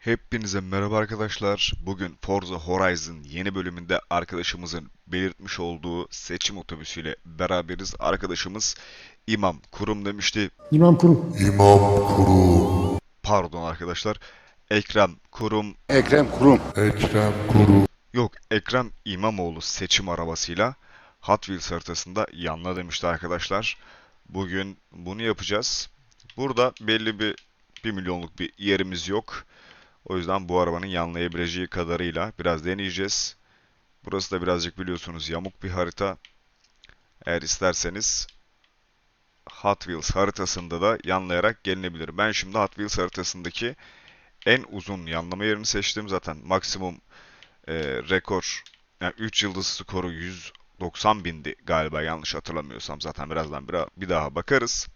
Hepinize merhaba arkadaşlar. Bugün Forza Horizon yeni bölümünde arkadaşımızın belirtmiş olduğu seçim otobüsüyle beraberiz. Arkadaşımız İmam Kurum demişti. İmam Kurum. İmam Kuru, Pardon arkadaşlar. Ekrem Kurum Ekrem Kurum. Ekrem Kuru, yok Ekrem İmamoğlu seçim arabasıyla Hot Wheels haritasında yanına demişti arkadaşlar. Bugün bunu yapacağız. Burada belli bir 1 milyonluk bir yerimiz yok. O yüzden bu arabanın yanlayabileceği kadarıyla biraz deneyeceğiz. Burası da birazcık biliyorsunuz yamuk bir harita. Eğer isterseniz Hot Wheels haritasında da yanlayarak gelinebilir. Ben şimdi Hot Wheels haritasındaki en uzun yanlama yerini seçtim. Zaten maksimum e, rekor yani 3 yıldız skoru 190 bindi galiba yanlış hatırlamıyorsam. Zaten birazdan bir, daha bakarız.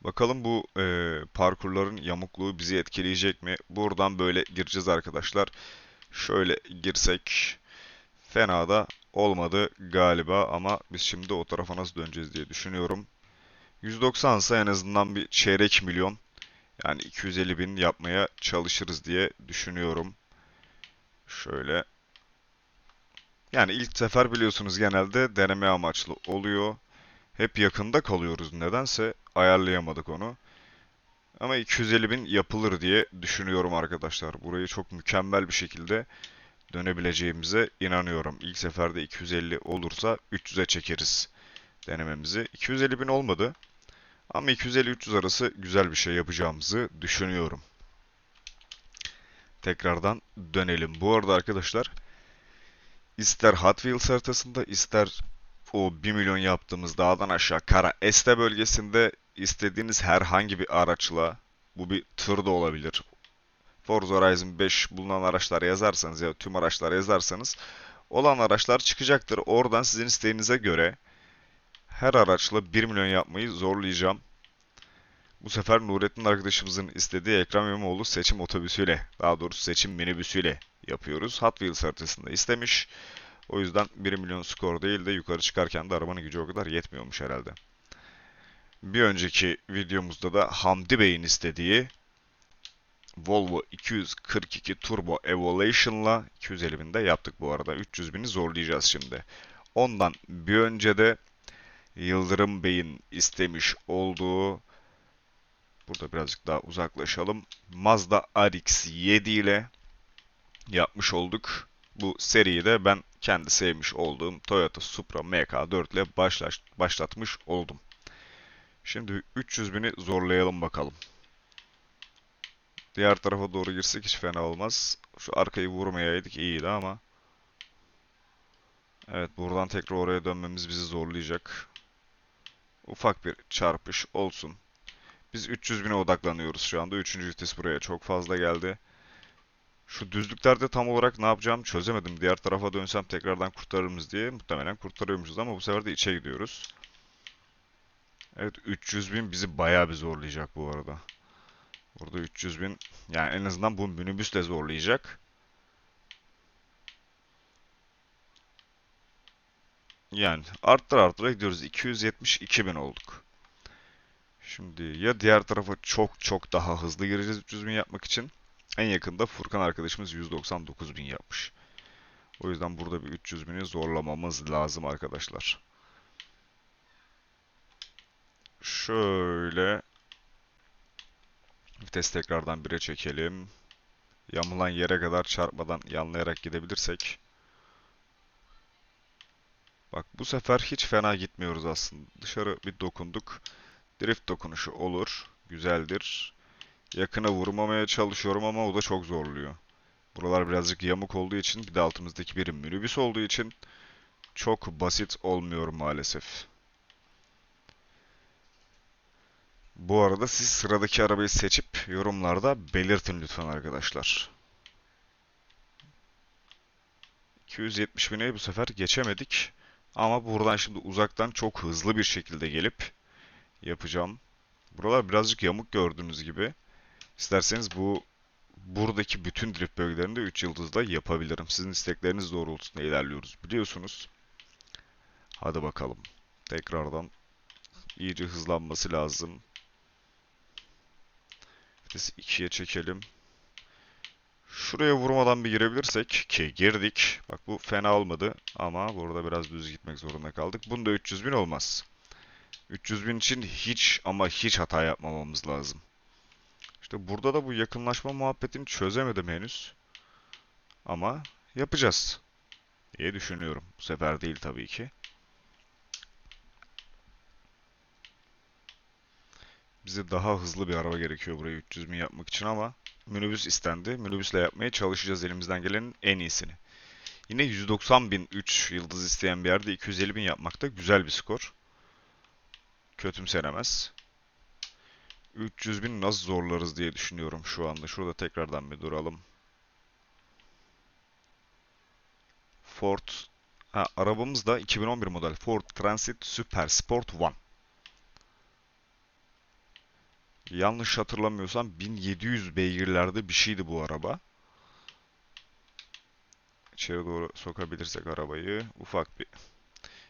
Bakalım bu e, parkurların yamukluğu bizi etkileyecek mi? Buradan böyle gireceğiz arkadaşlar. Şöyle girsek fena da olmadı galiba ama biz şimdi o tarafa nasıl döneceğiz diye düşünüyorum. 190 ise en azından bir çeyrek milyon yani 250 bin yapmaya çalışırız diye düşünüyorum. Şöyle. Yani ilk sefer biliyorsunuz genelde deneme amaçlı oluyor. Hep yakında kalıyoruz nedense ayarlayamadık onu. Ama 250 bin yapılır diye düşünüyorum arkadaşlar. Burayı çok mükemmel bir şekilde dönebileceğimize inanıyorum. İlk seferde 250 olursa 300'e çekeriz denememizi. 250 bin olmadı. Ama 250-300 arası güzel bir şey yapacağımızı düşünüyorum. Tekrardan dönelim. Bu arada arkadaşlar ister Hot Wheels haritasında ister o 1 milyon yaptığımız dağdan aşağı Kara Este bölgesinde istediğiniz herhangi bir araçla bu bir tır da olabilir. Forza Horizon 5 bulunan araçlar yazarsanız ya tüm araçlar yazarsanız olan araçlar çıkacaktır. Oradan sizin isteğinize göre her araçla 1 milyon yapmayı zorlayacağım. Bu sefer Nurettin arkadaşımızın istediği Ekrem İmamoğlu seçim otobüsüyle, daha doğrusu seçim minibüsüyle yapıyoruz. Hot Wheels haritasında istemiş. O yüzden 1 milyon skor değil de yukarı çıkarken de arabanın gücü o kadar yetmiyormuş herhalde. Bir önceki videomuzda da Hamdi Bey'in istediği Volvo 242 Turbo Evolution'la 250 binde yaptık bu arada. 300 bini zorlayacağız şimdi. Ondan bir önce de Yıldırım Bey'in istemiş olduğu burada birazcık daha uzaklaşalım. Mazda RX-7 ile yapmış olduk. Bu seriyi de ben kendi sevmiş olduğum Toyota Supra MK4 ile başlatmış oldum. Şimdi 300 bini zorlayalım bakalım. Diğer tarafa doğru girsek hiç fena olmaz. Şu arkayı vurmayaydık iyiydi ama. Evet buradan tekrar oraya dönmemiz bizi zorlayacak. Ufak bir çarpış olsun. Biz 300 bine odaklanıyoruz şu anda. Üçüncü vites buraya çok fazla geldi. Şu düzlüklerde tam olarak ne yapacağımı çözemedim. Diğer tarafa dönsem tekrardan kurtarırız diye. Muhtemelen kurtarıyormuşuz ama bu sefer de içe gidiyoruz. Evet 300 bin bizi bayağı bir zorlayacak bu arada. Burada 300 bin yani en azından bu minibüsle zorlayacak. Yani arttır arttıra gidiyoruz. 272 bin olduk. Şimdi ya diğer tarafa çok çok daha hızlı gireceğiz 300 bin yapmak için. En yakında Furkan arkadaşımız 199 bin yapmış. O yüzden burada bir 300 bini zorlamamız lazım arkadaşlar. Şöyle vites tekrardan 1'e çekelim. Yamılan yere kadar çarpmadan yanlayarak gidebilirsek. Bak bu sefer hiç fena gitmiyoruz aslında. Dışarı bir dokunduk. Drift dokunuşu olur. Güzeldir. Yakına vurmamaya çalışıyorum ama o da çok zorluyor. Buralar birazcık yamuk olduğu için bir de altımızdaki bir minibüs olduğu için çok basit olmuyor maalesef. Bu arada siz sıradaki arabayı seçip yorumlarda belirtin lütfen arkadaşlar. 270 bine bu sefer geçemedik. Ama buradan şimdi uzaktan çok hızlı bir şekilde gelip yapacağım. Buralar birazcık yamuk gördüğünüz gibi. İsterseniz bu buradaki bütün drift bölgelerinde 3 yıldızda yapabilirim. Sizin istekleriniz doğrultusunda ilerliyoruz biliyorsunuz. Hadi bakalım. Tekrardan iyice hızlanması lazım. Vitesi 2'ye çekelim. Şuraya vurmadan bir girebilirsek ki girdik. Bak bu fena olmadı ama burada biraz düz gitmek zorunda kaldık. Bunda 300 bin olmaz. 300 bin için hiç ama hiç hata yapmamamız lazım. İşte burada da bu yakınlaşma muhabbetini çözemedim henüz. Ama yapacağız diye düşünüyorum. Bu sefer değil tabii ki. Bize daha hızlı bir araba gerekiyor burayı 300 bin yapmak için ama minibüs istendi. Minibüsle yapmaya çalışacağız elimizden gelenin en iyisini. Yine 190 bin 3 yıldız isteyen bir yerde 250 bin yapmak da güzel bir skor. Kötümsenemez. 300 bin nasıl zorlarız diye düşünüyorum şu anda. Şurada tekrardan bir duralım. Ford ha, arabamız da 2011 model Ford Transit Super Sport One. Yanlış hatırlamıyorsam 1700 beygirlerde bir şeydi bu araba. İçeri doğru sokabilirsek arabayı ufak bir.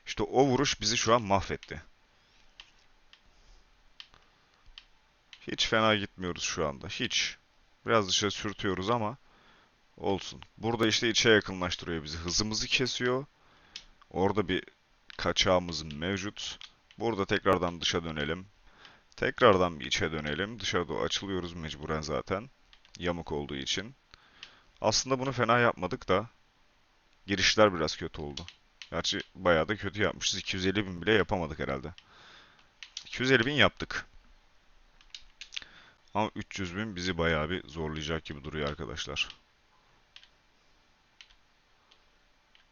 İşte o vuruş bizi şu an mahvetti. Hiç fena gitmiyoruz şu anda. Hiç. Biraz dışarı sürtüyoruz ama olsun. Burada işte içe yakınlaştırıyor bizi. Hızımızı kesiyor. Orada bir kaçağımız mevcut. Burada tekrardan dışa dönelim. Tekrardan bir içe dönelim. Dışarıda açılıyoruz mecburen zaten. Yamuk olduğu için. Aslında bunu fena yapmadık da girişler biraz kötü oldu. Gerçi bayağı da kötü yapmışız. 250 bin bile yapamadık herhalde. 250 bin yaptık. Ama 300 bin bizi bayağı bir zorlayacak gibi duruyor arkadaşlar.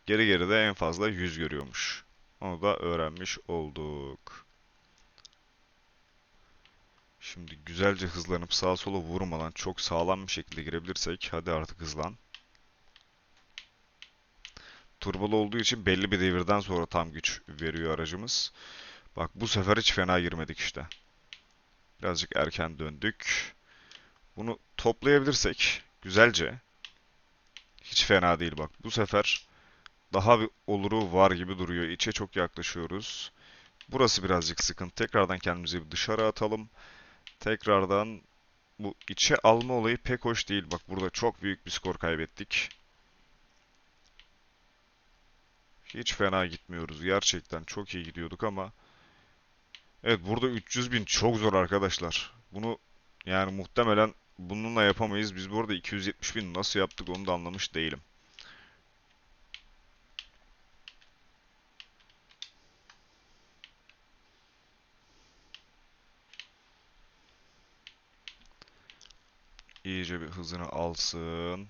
Geri geri de en fazla 100 görüyormuş. Onu da öğrenmiş olduk. Şimdi güzelce hızlanıp sağa sola vurmadan çok sağlam bir şekilde girebilirsek hadi artık hızlan. Turbolu olduğu için belli bir devirden sonra tam güç veriyor aracımız. Bak bu sefer hiç fena girmedik işte. Birazcık erken döndük. Bunu toplayabilirsek güzelce hiç fena değil bak. Bu sefer daha bir oluru var gibi duruyor. İçe çok yaklaşıyoruz. Burası birazcık sıkıntı. Tekrardan kendimizi bir dışarı atalım. Tekrardan bu içe alma olayı pek hoş değil. Bak burada çok büyük bir skor kaybettik. Hiç fena gitmiyoruz. Gerçekten çok iyi gidiyorduk ama Evet burada 300 bin çok zor arkadaşlar. Bunu yani muhtemelen bununla yapamayız. Biz burada 270 bin nasıl yaptık onu da anlamış değilim. İyice bir hızını alsın.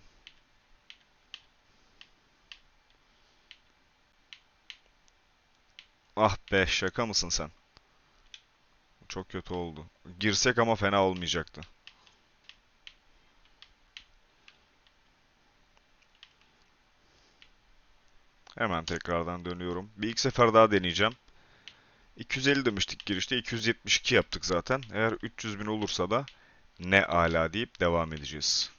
Ah be şaka mısın sen? Çok kötü oldu. Girsek ama fena olmayacaktı. Hemen tekrardan dönüyorum. Bir ilk sefer daha deneyeceğim. 250 demiştik girişte. 272 yaptık zaten. Eğer 300 bin olursa da ne ala deyip devam edeceğiz.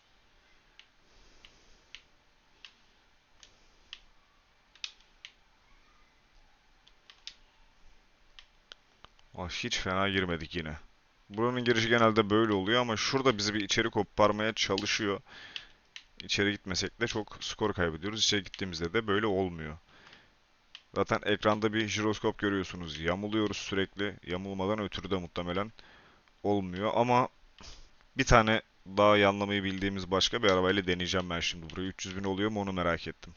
Ah, hiç fena girmedik yine. Buranın girişi genelde böyle oluyor ama şurada bizi bir içeri koparmaya çalışıyor. İçeri gitmesek de çok skor kaybediyoruz. İçeri gittiğimizde de böyle olmuyor. Zaten ekranda bir jiroskop görüyorsunuz. Yamuluyoruz sürekli. Yamulmadan ötürü de muhtemelen olmuyor ama bir tane daha yanlamayı bildiğimiz başka bir arabayla deneyeceğim ben şimdi. Buraya 300 bin oluyor mu onu merak ettim.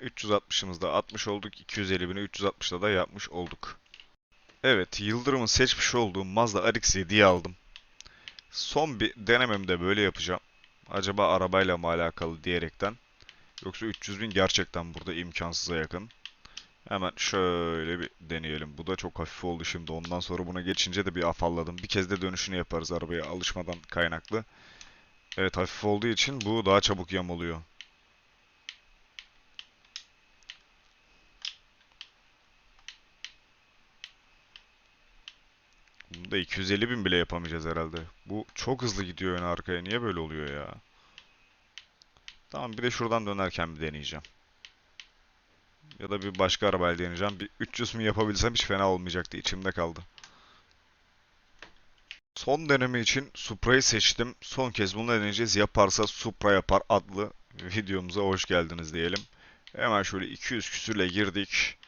...360'ımızda 60 olduk. 250 bini 360'da da yapmış olduk. Evet, Yıldırım'ın seçmiş olduğum Mazda RX-7'yi aldım. Son bir denememde böyle yapacağım. Acaba arabayla mı alakalı diyerekten. Yoksa 300 bin gerçekten burada imkansıza yakın. Hemen şöyle bir deneyelim. Bu da çok hafif oldu şimdi. Ondan sonra buna geçince de bir afalladım. Bir kez de dönüşünü yaparız arabaya alışmadan kaynaklı. Evet hafif olduğu için bu daha çabuk yamuluyor. Bunda 250 bin bile yapamayacağız herhalde. Bu çok hızlı gidiyor ön arkaya. Niye böyle oluyor ya? Tamam bir de şuradan dönerken bir deneyeceğim. Ya da bir başka arabayla deneyeceğim. Bir 300 mü yapabilsem hiç fena olmayacaktı. İçimde kaldı. Son deneme için Supra'yı seçtim. Son kez bunu deneyeceğiz. Yaparsa Supra yapar adlı videomuza hoş geldiniz diyelim. Hemen şöyle 200 küsürle girdik.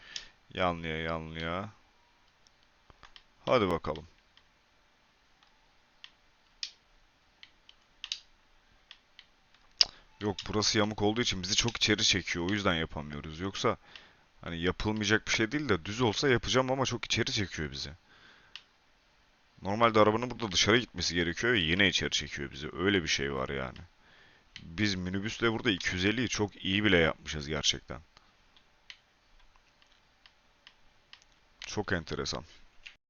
Yanlıya yanlıya. Hadi bakalım. Yok burası yamuk olduğu için bizi çok içeri çekiyor. O yüzden yapamıyoruz. Yoksa hani yapılmayacak bir şey değil de düz olsa yapacağım ama çok içeri çekiyor bizi. Normalde arabanın burada dışarı gitmesi gerekiyor yine içeri çekiyor bizi. Öyle bir şey var yani. Biz minibüsle burada 250'yi çok iyi bile yapmışız gerçekten. Çok enteresan.